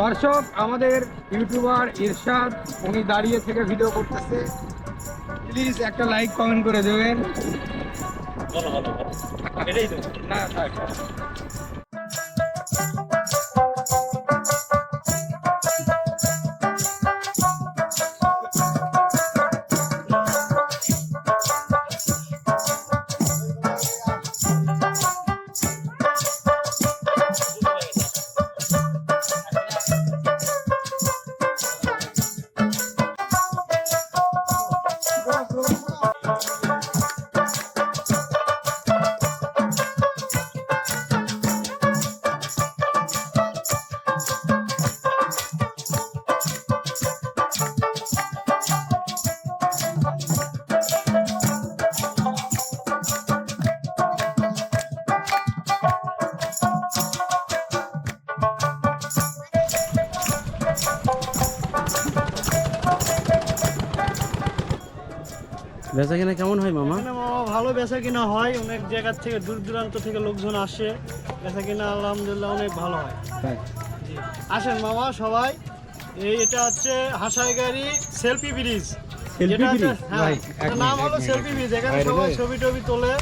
দর্শক আমাদের ইউটিউবার ইরশাদ উনি দাঁড়িয়ে থেকে ভিডিও করতেছে। প্লিজ একটা লাইক কমেন্ট করে দেবেন। না বেচা কিনা কেমন হয় মামা? ভালো বেচা কিনা হয়। অনেক জায়গার থেকে দূর দূরান্ত থেকে লোকজন আসে। বেচা কিনা আলহামদুলিল্লাহ অনেক ভালো হয়। আসেন মামা সবাই। এই এটা হচ্ছে হাসাই গাড়ি সেলফি ব্রিজ। Selfie bridge? হ্যাঁ নাম হলো সেলফি ব্রিজ। এখানে সবাই ছবি টবি তোলে।